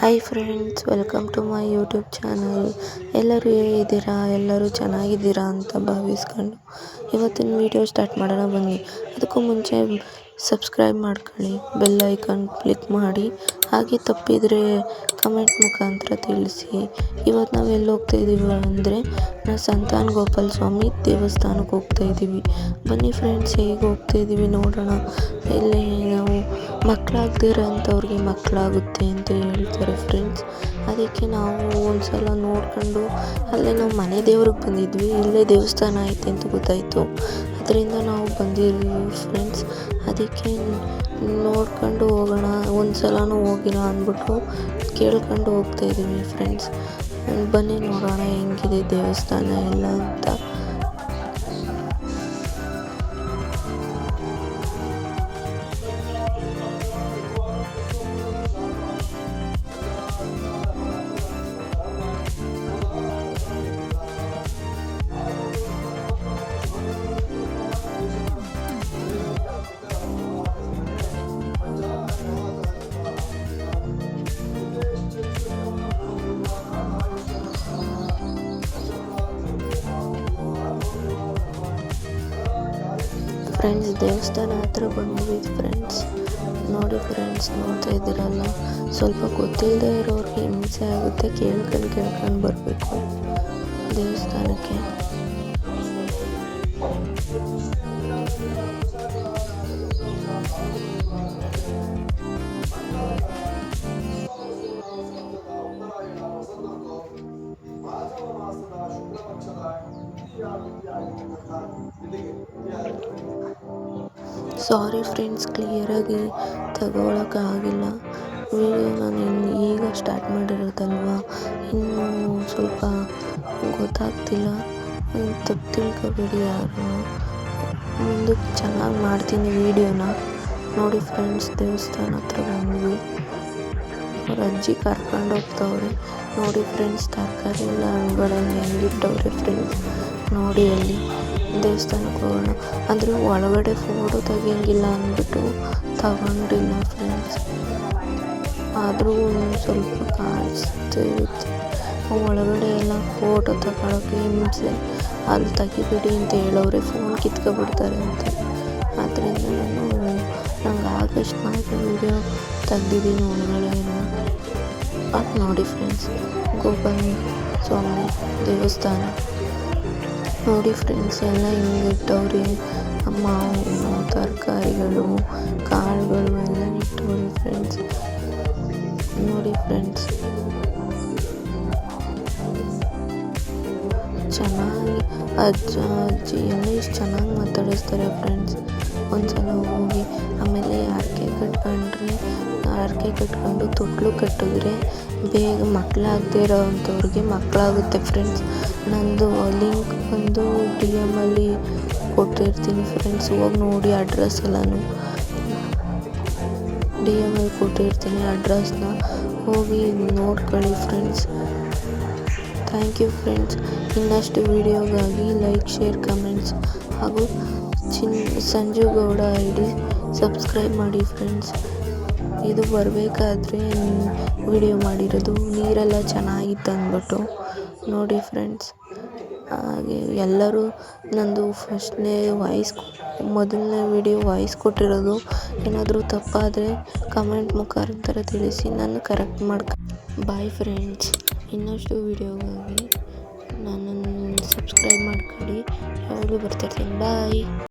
Hi friends welcome to my YouTube channel ಎಲ್ಲರೂ ಹೇಗಿದ್ದೀರಾ? ಎಲ್ಲರೂ ಚೆನ್ನಾಗಿದ್ದೀರಾ ಅಂತ ಭಾವಿಸ್ಕೊಂಡು ಇವತ್ತಿನ ವೀಡಿಯೋ ಸ್ಟಾರ್ಟ್ ಮಾಡೋಣ ಬನ್ನಿ. ಅದಕ್ಕೂ ಮುಂಚೆ ಸಬ್ಸ್ಕ್ರೈಬ್ ಮಾಡ್ಕೊಳ್ಳಿ. ಬೆಲ್ ಐಕಾನ್ ಕ್ಲಿಕ್ ಮಾಡಿ. ಹಾಗೆ ತಪ್ಪಿದರೆ ಕಮೆಂಟ್ ಮುಖಾಂತರ ತಿಳಿಸಿ. ಇವತ್ತು ನಾವು ಎಲ್ಲಿ ಹೋಗ್ತಾ ಇದ್ದೀವಿ ಅಂದರೆ ನಾವು ಸಂತಾನ್ ಗೋಪಾಲ ಸ್ವಾಮಿ ದೇವಸ್ಥಾನಕ್ಕೆ ಹೋಗ್ತಾ ಇದ್ದೀವಿ ಬನ್ನಿ ಫ್ರೆಂಡ್ಸ್ ಹೇಗೆ ಹೋಗ್ತಾ ಇದ್ದೀವಿ ನೋಡೋಣ. ಇಲ್ಲಿ ನಾವು ಮಕ್ಕಳಾಗದೇ ಅಂಥವ್ರಿಗೆ ಮಕ್ಕಳಾಗುತ್ತೆ ಅಂತ ಹೇಳ್ತಾರೆ. ಫ್ರೆಂಡ್ಸ್ ಅದಕ್ಕೆ ನಾವು ಒಂದ್ಸಲ ನೋಡ್ಕೊಂಡು ಅಲ್ಲೇ ನಾವು ಮನೆ ದೇವ್ರಿಗೆ ಬಂದಿದ್ವಿ. ಇಲ್ಲೇ ದೇವಸ್ಥಾನ ಐತೆ ಅಂತ ಗೊತ್ತಾಯಿತು. ಅದರಿಂದ ನಾವು ಬಂದಿದ್ವಿ ಫ್ರೆಂಡ್ಸ್ ಅದಕ್ಕೆ ನೋಡ್ಕೊಂಡು ಹೋಗೋಣ. ಒಂದು ಸಲನೂ ಹೋಗಿಲ್ಲ ಅಂದ್ಬಿಟ್ಟು ಕೇಳ್ಕೊಂಡು ಹೋಗ್ತಾ ಫ್ರೆಂಡ್ಸ್ ಬನ್ನಿ ನೋಡೋಣ ಹೆಂಗಿದೆ ದೇವಸ್ಥಾನ ಎಲ್ಲ ಅಂತ. ಫ್ರೆಂಡ್ಸ್ ದೇವಸ್ಥಾನ ಹತ್ರ ಬಂದ್ವಿ ಫ್ರೆಂಡ್ಸ್ ನೋಡಿ ಫ್ರೆಂಡ್ಸ್ ನೋಡ್ತಾ ಇದ್ದೀರಲ್ಲ, ಸ್ವಲ್ಪ ಗೊತ್ತಿಲ್ಲದೆ ಇರೋರಿಗೆ ಹಿಂಸೆ ಆಗುತ್ತೆ, ಕೇಳ್ಕೊಂಡು ಕೇಳ್ಕೊಂಡು ಬರಬೇಕು ದೇವಸ್ಥಾನಕ್ಕೆ. ಸಾರಿ ಫ್ರೆಂಡ್ಸ್ ಕ್ಲಿಯರಾಗಿ ತಗೊಳಕ್ಕಾಗಿಲ್ಲ. ವಿಡಿಯೋ ನಾನು ಇನ್ನು ಈಗ ಸ್ಟಾರ್ಟ್ ಮಾಡಿರೋದಲ್ವ? ಇನ್ನೂ ಸ್ವಲ್ಪ ಗೊತ್ತಾಗ್ತಿಲ್ಲ. ತಪ್ಪು ತಿಳ್ಕೊಬೇಡಿ ಯಾರು? ಮುಂದಕ್ಕೆ ಚೆನ್ನಾಗಿ ಮಾಡ್ತೀನಿ ವೀಡಿಯೋನ ನೋಡಿ ಫ್ರೆಂಡ್ಸ್ ದೇವಸ್ಥಾನ ಹತ್ರ ಬಂದ್ವಿ. ಅವ್ರ ಅಜ್ಜಿ ಕರ್ಕೊಂಡು ಹೋಗ್ತವ್ರೆ. ನೋಡಿ ಫ್ರೆಂಡ್ಸ್ ತರಕಾರಿ ಎಲ್ಲ ಹಣ್ಣುಗಳನ್ನು ಹೆಂಗಿಟ್ಟವ್ರೆ ಫ್ರೆಂಡ್ಸ್ ನೋಡಿ ಅಲ್ಲಿ ದೇವಸ್ಥಾನಕ್ಕೆ ಹೋಗೋಣ. ಅಂದರೆ ಒಳಗಡೆ ಫೋಟೋ ತೆಗಿಯಂಗಿಲ್ಲ ಅಂದ್ಬಿಟ್ಟು ತಗೊಂಡಿಲ್ಲ ಫ್ರೆಂಡ್ಸ್ ಆದರೂ ಸ್ವಲ್ಪ ಕಾಣಿಸ್ತಾ ಇರುತ್ತೆ. ಒಳಗಡೆ ಎಲ್ಲ ಫೋಟೋ ತಗೊಳ್ಳೋಕೆ ಹಿಂಸೆ. ಅಲ್ಲಿ ತೆಗಿಬಿಡಿ ಅಂತ ಹೇಳೋರೆ ಫೋನ್ ಕಿತ್ಕೊಬಿಡ್ತಾರೆ ಅಂತ. ಆದ್ದರಿಂದ ನಾನು ನಂಗೆ ಆಗಷ್ಟು ಮಾತ್ರ ವೀಡಿಯೋ ತೆಗ್ದಿದ್ದೀನಿ ಎಲ್ಲ ಅದು ನೋಡಿ ಫ್ರೆಂಡ್ಸ್ ಗೋಪಾಲ ಸ್ವಾಮಿ ದೇವಸ್ಥಾನ. ನೋಡಿ ಫ್ರೆಂಡ್ಸ್ ಎಲ್ಲ ಹಿಂಗಿಟ್ಟವ್ರೆ ಮಾವು ತರಕಾರಿಗಳು, ಕಾಳುಗಳು ಎಲ್ಲ ಇಟ್ಟವ್ರಿ ಫ್ರೆಂಡ್ಸ್ ನೋಡಿ ಫ್ರೆಂಡ್ಸ್ ಚೆನ್ನಾಗಿ ಅಜ್ಜ, ಅಜ್ಜಿ ಎಲ್ಲ ಎಷ್ಟು ಚೆನ್ನಾಗಿ ಮಾತಾಡಿಸ್ತಾರೆ ಫ್ರೆಂಡ್ಸ್ ಒಂದ್ಸಲ ಹೋಗಿ ಆಮೇಲೆ ಹರಕೆ ಕಟ್ಕೊಂಡ್ರೆ, ಹರಕೆ ಕಟ್ಕೊಂಡು ತೊಟ್ಲು ಕಟ್ಟಿದ್ರೆ ಬೇಗ ಮಕ್ಕಳಾಗದೇ ಇರೋವಂಥವ್ರಿಗೆ ಮಕ್ಕಳಾಗುತ್ತೆ ಫ್ರೆಂಡ್ಸ್ ನಂದು ಲಿಂಕ್ ಬಂದು ಡಿ ಎಮ್ಮಲ್ಲಿ ಕೊಟ್ಟಿರ್ತೀನಿ ಫ್ರೆಂಡ್ಸ್ ಹೋಗಿ ನೋಡಿ ಅಡ್ರೆಸ್ ಎಲ್ಲನೂ. ಡಿ ಎಮ್ಮಲ್ಲಿ ಕೊಟ್ಟಿರ್ತೀನಿ ಅಡ್ರೆಸ್ನ ಹೋಗಿ ನೋಡ್ಕೊಳ್ಳಿ ಫ್ರೆಂಡ್ಸ್ ಥ್ಯಾಂಕ್ ಯು ಫ್ರೆಂಡ್ಸ್ ಇನ್ನಷ್ಟು ವೀಡಿಯೋಗಾಗಿ ಲೈಕ್ ಶೇರ್ ಕಮೆಂಟ್ಸ್ ಹಾಗೂ ಚಿನ್ Sanju Gowda I D subscribe ಮಾಡಿ ಫ್ರೆಂಡ್ಸ್. ಇದು ಬರಬೇಕಾದ್ರೆ ವಿಡಿಯೋ ಮಾಡಿರೋದು ನೀರೆಲ್ಲ ಚೆನ್ನಾಗಿತ್ತು ಅಂದ್ಬಿಟ್ಟು. ನೋಡಿ ಫ್ರೆಂಡ್ಸ್, ಹಾಗೆ ಎಲ್ಲರೂ ನಂದು ಫಸ್ಟ್ನೇ ವಾಯ್ಸ್ ಮೊದಲನೇ ವಿಡಿಯೋ ವಾಯ್ಸ್ ಕೊಟ್ಟಿರೋದು. ಏನಾದರೂ ತಪ್ಪಾದರೆ ಕಮೆಂಟ್ ಮುಖಾಂತರ ತಿಳಿಸಿ, ನಾನು ಕರೆಕ್ಟ್ ಮಾಡ್ಕ, ಬಾಯ್ ಫ್ರೆಂಡ್ಸ್. ಇನ್ನಷ್ಟು ವಿಡಿಯೋಗಾಗಿ ನನ್ನನ್ನು ಸಬ್ಸ್ಕ್ರೈಬ್ ಮಾಡ್ಕೊಳ್ಳಿ. ಯಾವಾಗಲೂ ಬರ್ತಾಯಿರ್ತೀನಿ ಬಾಯ್.